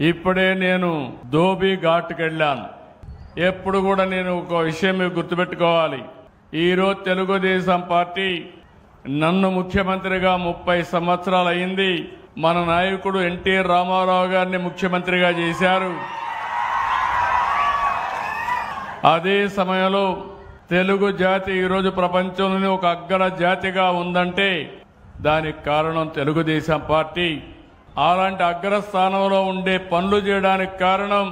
ఇప్పుడే నేను ధోబీ ఘాట్కి వెళ్ళాను. ఎప్పుడు కూడా నేను ఒక విషయం గుర్తుపెట్టుకోవాలి. ఈరోజు తెలుగుదేశం పార్టీ నన్ను ముఖ్యమంత్రిగా ముప్పై సంవత్సరాలు అయింది. మన నాయకుడు ఎన్టీఆర్ రామారావు గారిని ముఖ్యమంత్రిగా చేశారు. అదే సమయంలో తెలుగు జాతి ఈరోజు ప్రపంచంలోని ఒక అగ్గర జాతిగా ఉందంటే దానికి కారణం తెలుగుదేశం పార్టీ. అలాంటి అగ్రస్థానంలో ఉండే పనులు చేయడానికి కారణం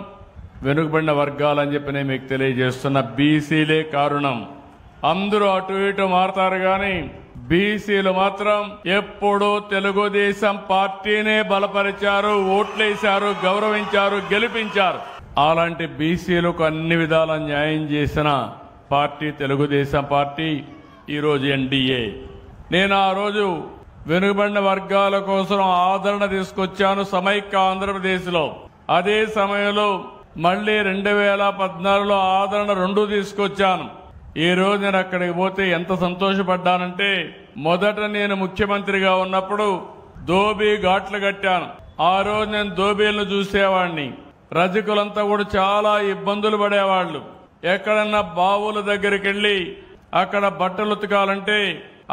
వెనుకబడిన వర్గాలని చెప్పి నేను మీకు తెలియజేస్తున్న బీసీలే కారణం. అందరూ అటు ఇటు మారతారు కానీ బీసీలు మాత్రం ఎప్పుడూ తెలుగుదేశం పార్టీనే బలపరిచారు ఓట్లేశారు గౌరవించారు గెలిపించారు. అలాంటి బీసీలకు అన్ని విధాల న్యాయం చేసిన పార్టీ తెలుగుదేశం పార్టీ ఈరోజు ఎన్డీఏ. నేను ఆ రోజు వెనుకబడిన వర్గాల కోసం ఆదరణ తీసుకొచ్చాను సమైక్య ఆంధ్రప్రదేశ్లో. అదే సమయంలో మళ్ళీ రెండు వేల పద్నాలుగులో ఆదరణ రెండు తీసుకొచ్చాను. ఈ రోజు నేను అక్కడికి పోతే ఎంత సంతోషపడ్డానంటే మొదట నేను ముఖ్యమంత్రిగా ఉన్నప్పుడు దోబీ ఘాట్లు కట్టాను. ఆ రోజు నేను దోబీలను చూసేవాడిని రజకులంతా కూడా చాలా ఇబ్బందులు పడేవాళ్ళు. ఎక్కడన్నా బావుల దగ్గరికి వెళ్ళి అక్కడ బట్టలు ఉతకాలంటే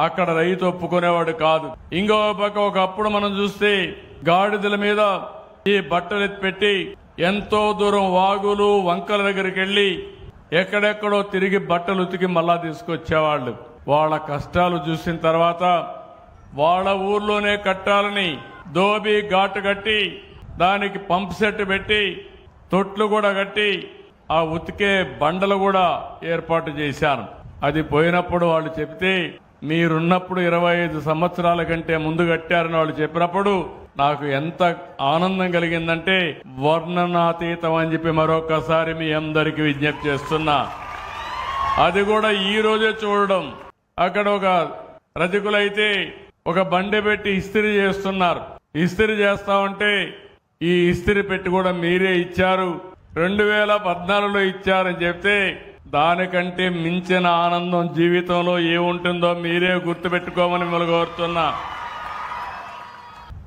అక్కడ రైతు ఒప్పుకునేవాడు కాదు. ఇంకో పక్క ఒకప్పుడు మనం చూస్తే గాడిదల మీద ఈ బట్టలు పెట్టి ఎంతో దూరం వాగులు వంకల దగ్గరికి వెళ్ళి ఎక్కడెక్కడో తిరిగి బట్టలు ఉతికి మళ్ళా తీసుకొచ్చేవాళ్ళు. వాళ్ళ కష్టాలు చూసిన తర్వాత వాళ్ళ ఊర్లోనే కట్టాలని దోబి ఘాటు కట్టి దానికి పంప్ సెట్ పెట్టి తొట్లు కూడా కట్టి ఆ ఉతికే బండలు కూడా ఏర్పాటు చేశాను. అది పోయినప్పుడు వాళ్ళు చెప్తే మీరున్నప్పుడు ఇరవై ఐదు సంవత్సరాల కంటే ముందు కట్టారని వాళ్ళు చెప్పినప్పుడు నాకు ఎంత ఆనందం కలిగిందంటే వర్ణనాతీతం అని చెప్పి మరొకసారి మీ అందరికీ విజ్ఞప్తి చేస్తున్నా. అది కూడా ఈ రోజే చూడడం. అక్కడ ఒక రజకులైతే ఒక బండి పెట్టి ఇస్త్రీ చేస్తున్నారు. ఇస్త్రీ చేస్తా ఉంటే ఈ ఇస్త్రీ పెట్టి కూడా మీరే ఇచ్చారు. రెండు వేల పద్నాలుగులో ఇచ్చారని చెప్తే దానికంటే మించిన ఆనందం జీవితంలో ఏముంటుందో మీరే గుర్తుపెట్టుకోమని మిమ్మల్ని కోరుతున్నా.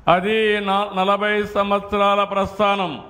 అది నా- నలభై సంవత్సరాల ప్రస్థానం.